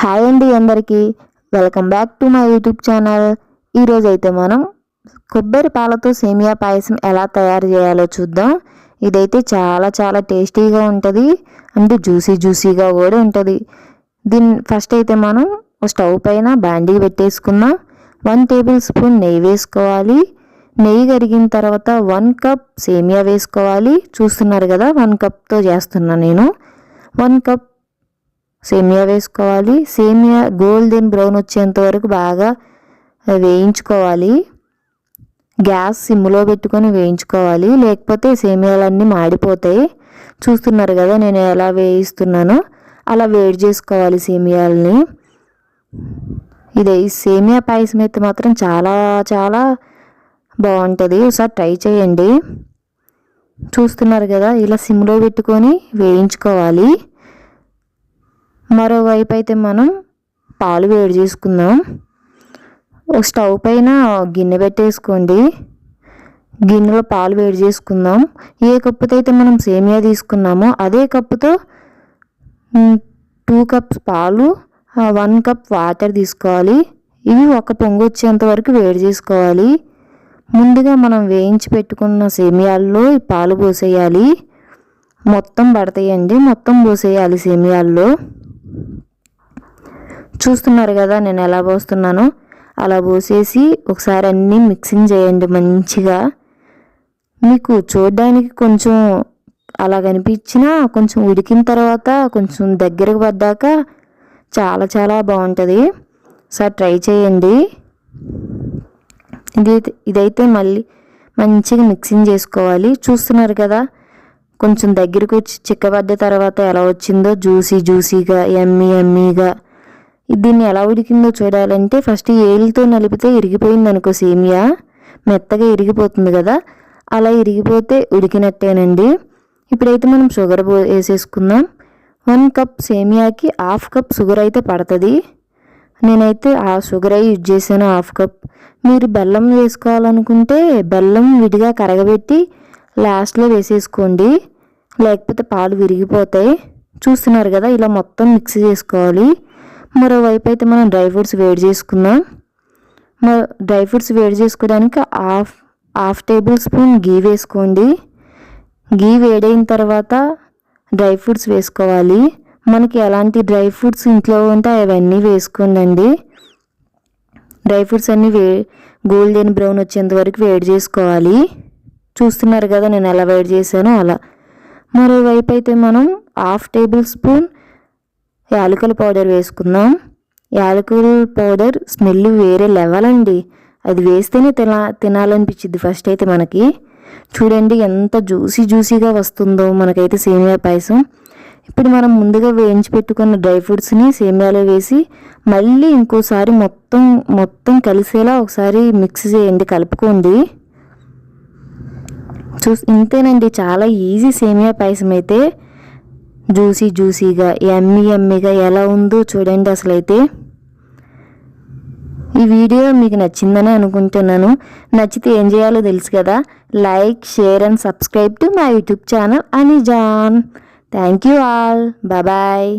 Hi అండి అందరికీ. Welcome back to my YouTube channel. ఈరోజు అయితే మనం కొబ్బరి పాలతో సేమియా పాయసం ఎలా తయారు చేయాలో చూద్దాం. ఇదైతే చాలా చాలా టేస్టీగా ఉంటుంది. అంటే జ్యూసీ జ్యూసీగా కూడా ఉంటుంది. దీన్ని ఫస్ట్ అయితే మనం స్టవ్ పైన బాండీ పెట్టేసుకుందాం. వన్ టేబుల్ స్పూన్ నెయ్యి వేసుకోవాలి. నెయ్యి కరిగిన తర్వాత వన్ కప్ సేమియా వేసుకోవాలి. చూస్తున్నారు కదా వన్ కప్తో చేస్తున్నా నేను. వన్ కప్ సేమియా వేసుకోవాలి. సేమియా గోల్డెన్ బ్రౌన్ వచ్చేంత వరకు బాగా వేయించుకోవాలి. గ్యాస్ సిమ్లో పెట్టుకొని వేయించుకోవాలి. లేకపోతే సేమియాలన్నీ మాడిపోతాయి. చూస్తున్నారు కదా నేను ఎలా వేయిస్తున్నానో. అలా వేడి చేసుకోవాలి సేమియాలని. ఇది సేమియా పాయసం అయితే మాత్రం చాలా చాలా బాగుంటుంది. ఒకసారి ట్రై చేయండి. చూస్తున్నారు కదా ఇలా సిమ్లో పెట్టుకొని వేయించుకోవాలి. మరోవైపు అయితే మనం పాలు వేడి చేసుకుందాం. ఒక స్టవ్ పైన గిన్నె పెట్టేసుకోండి. గిన్నెలో పాలు వేడి చేసుకుందాం. ఏ కప్పుతో అయితే మనం సేమియా తీసుకున్నామో అదే కప్పుతో టూ కప్స్ పాలు వన్ కప్ వాటర్ తీసుకోవాలి. ఇవి ఒక పొంగు వచ్చేంత వరకు వేడి చేసుకోవాలి. ముందుగా మనం వేయించి పెట్టుకున్న సేమియాల్లో పాలు పోసేయాలి. మొత్తం పడతాయండి. మొత్తం పోసేయాలి సేమియాల్లో. చూస్తున్నారు కదా నేను ఎలా పోస్తున్నానో. అలా పోసేసి ఒకసారి అన్నీ మిక్సింగ్ చేయండి మంచిగా. మీకు చూడడానికి కొంచెం అలా కనిపించినా కొంచెం ఉడికిన తర్వాత కొంచెం దగ్గరకు పడ్డాక చాలా చాలా బాగుంటుంది. సార్ ట్రై చేయండి. ఇది ఇదైతే మళ్ళీ మంచిగా మిక్సింగ్ చేసుకోవాలి. చూస్తున్నారు కదా కొంచెం దగ్గరకు వచ్చి చిక్కబడ్డ తర్వాత ఎలా వచ్చిందో జ్యూసీ జ్యూసీగా ఎమ్మీ ఎమ్మీగా దీన్ని ఎలా ఉడికిందో చూడాలంటే ఫస్ట్ ఏళ్ళతో నలిపితే ఇరిగిపోయింది అనుకో సేమియా. మెత్తగా ఇరిగిపోతుంది కదా. అలా ఇరిగిపోతే ఉడికినట్టేనండి. ఇప్పుడైతే మనం షుగర్ వేసేసుకుందాం. వన్ కప్ సేమియాకి హాఫ్ కప్ షుగర్ అయితే పడుతుంది. నేనైతే ఆ షుగర్ అయి యూజ్ చేశాను హాఫ్ కప్. మీరు బెల్లం వేసుకోవాలనుకుంటే బెల్లం విడిగా కరగబెట్టి లాస్ట్లో వేసేసుకోండి. లేకపోతే పాలు విరిగిపోతాయి. చూస్తున్నారు కదా ఇలా మొత్తం మిక్స్ చేసుకోవాలి. మరోవైపు అయితే మనం డ్రై ఫ్రూట్స్ వేడి చేసుకుందాం. డ్రై ఫ్రూట్స్ వేడి చేసుకోవడానికి half half tablespoon ghee వేసుకోండి. గీ వేడైన తర్వాత డ్రై ఫ్రూట్స్ వేసుకోవాలి. మనకి ఎలాంటి డ్రై ఫ్రూట్స్ ఇంట్లో ఉంటే అవన్నీ వేసుకోండి డ్రై ఫ్రూట్స్ అన్నీ వే గోల్డెన్ బ్రౌన్ వచ్చేంత వరకు వేడి చేసుకోవాలి. చూస్తున్నారు కదా నేను ఎలా వేడి చేశానో అలా. మరోవైపు అయితే మనం హాఫ్ టేబుల్ స్పూన్ యాలకుల పౌడర్ వేసుకుందాం. యాలకుల పౌడర్ స్మెల్ వేరే లెవెల్ అండి. అది వేస్తేనే తినా తినాలనిపించింది ఫస్ట్ అయితే మనకి. చూడండి ఎంత జ్యూసీ జ్యూసీగా వస్తుందో మనకైతే సేమియా పాయసం. ఇప్పుడు మనం ముందుగా వేయించి పెట్టుకున్న డ్రై ఫ్రూట్స్ని సేమియాలో వేసి మళ్ళీ ఇంకోసారి మొత్తం మొత్తం కలిసేలా ఒకసారి మిక్స్ చేయండి కలుపుకోండి. చూ ఇంతేనండి చాలా ఈజీ సేమియా పాయసం అయితే. జ్యూసీ జ్యూసీగా ఎమ్మి ఎమ్మిగా ఎలా ఉందో చూడండి అసలు అయితే ఈ వీడియో మీకు నచ్చిందని అనుకుంటున్నాను. నచ్చితే ఏం చేయాలో తెలుసు కదా. Like share and subscribe to my YouTube channel అని జాన్ థ్యాంక్ యూ ఆల్. బాయ్.